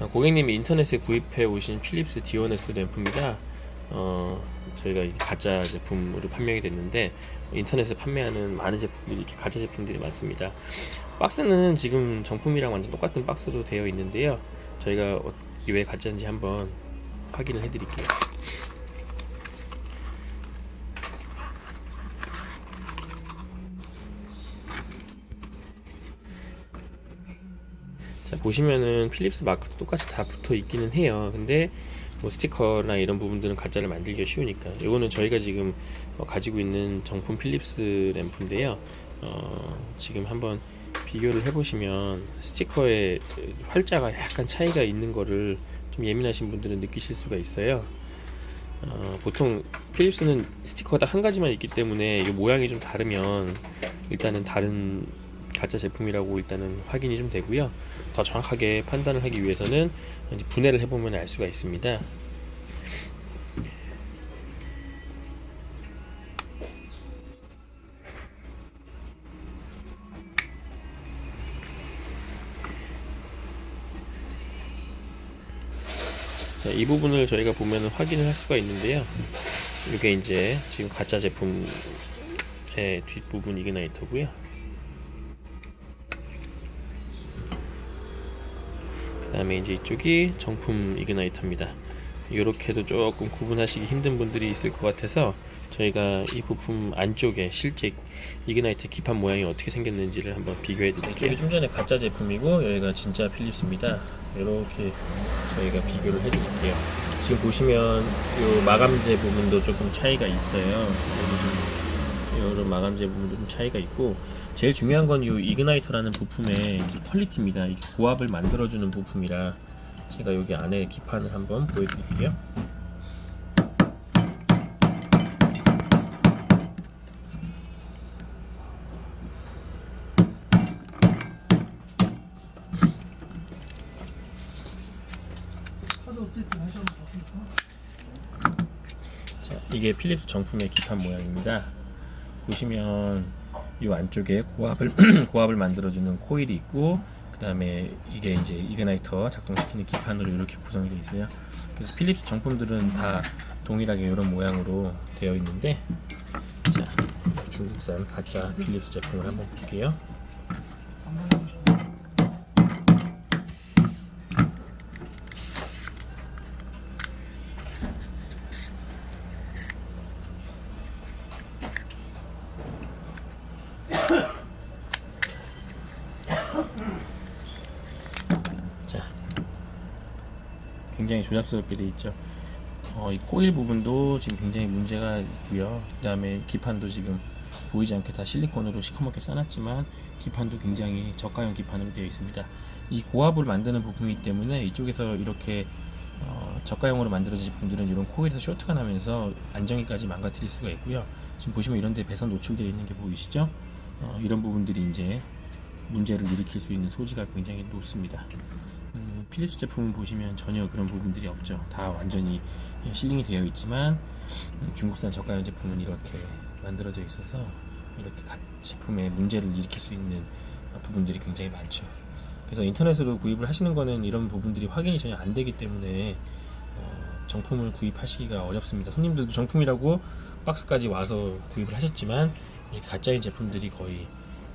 고객님이 인터넷에 구입해 오신 필립스 디오네스 램프입니다. 어, 저희가 이 가짜 제품으로 판명이 됐는데 인터넷에 판매하는 많은 제품들이 이렇게 가짜 제품들이 많습니다. 박스는 지금 정품이랑 완전 똑같은 박스로 되어 있는데요. 저희가 어- 왜 가짜인지 한번 확인을 해드릴게요. 보시면은 필립스 마크도 똑같이 다 붙어 있기는 해요. 근데 뭐 스티커나 이런 부분들은 가짜를 만들기가 쉬우니까. 이거는 저희가 지금 어, 가지고 있는 정품 필립스 램프인데요. 어, 지금 한번 비교를 해보시면 스티커의 활자가 약간 차이가 있는 거를 좀 예민하신 분들은 느끼실 수가 있어요. 어, 보통 필립스는 스티커가 딱 한 가지만 있기 때문에 이 모양이 좀 다르면 일단은 다른 가짜 제품이라고 일단은 확인이 좀 되고요. 더 정확하게 판단을 하기 위해서는 분해를 해보면 알 수가 있습니다. 자, 이 부분을 저희가 보면 확인을 할 수가 있는데요. 이게 이제 지금 가짜 제품의 뒷부분 이그나이터고요. 다음에 이제 이쪽이 정품 이그나이터입니다. 이렇게도 조금 구분하시기 힘든 분들이 있을 것 같아서 저희가 이 부품 안쪽에 실제 이그나이터 기판 모양이 어떻게 생겼는지를 한번 비교해 드릴게요. 이게 좀 전에 가짜 제품이고 여기가 진짜 필립스입니다. 이렇게 저희가 비교를 해 드릴게요. 지금 보시면 이 마감재 부분도 조금 차이가 있어요. 이런 마감재 부분도 좀 차이가 있고 제일 중요한 건 이 이그나이터라는 부품의 퀄리티입니다. 이게 고압을 만들어주는 부품이라 제가 여기 안에 기판을 한번 보여드릴게요. 자, 이게 필립스 정품의 기판 모양입니다. 보시면 이 안쪽에 고압을 고압을 만들어주는 코일이 있고 그 다음에 이게 이제 이그나이터 작동시키는 기판으로 이렇게 구성이 되어 있어요. 그래서 필립스 정품들은 다 동일하게 이런 모양으로 되어 있는데 자 중국산 가짜 필립스 제품을 한번 볼게요. 자, 굉장히 조잡스럽게 돼 있죠. 어, 이 코일 부분도 지금 굉장히 문제가 있고요. 그 다음에 기판도 지금 보이지 않게 다 실리콘으로 시커멓게 써놨지만 기판도 굉장히 저가형 기판으로 되어 있습니다. 이 고압을 만드는 부품이기 때문에 이쪽에서 이렇게 어, 저가형으로 만들어진 제품들은 이런 코일에서 쇼트가 나면서 안정기까지 망가뜨릴 수가 있고요. 지금 보시면 이런데 배선 노출되어 있는 게 보이시죠? 어, 이런 부분들이 이제 문제를 일으킬 수 있는 소지가 굉장히 높습니다. 음, 필립스 제품을 보시면 전혀 그런 부분들이 없죠. 다 완전히 실링이 되어 있지만 음, 중국산 저가형 제품은 이렇게 만들어져 있어서 이렇게 가- 제품에 문제를 일으킬 수 있는 어, 부분들이 굉장히 많죠. 그래서 인터넷으로 구입을 하시는 거는 이런 부분들이 확인이 전혀 안 되기 때문에 어, 정품을 구입하시기가 어렵습니다. 손님들도 정품이라고 박스까지 와서 구입을 하셨지만 이렇게 가짜인 제품들이 거의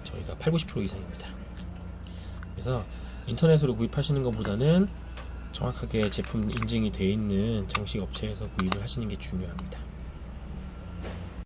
저희가 8, 90% 이상입니다. 그래서 인터넷으로 구입하시는 것보다는 정확하게 제품 인증이 되어 있는 정식 업체에서 구입을 하시는 게 중요합니다.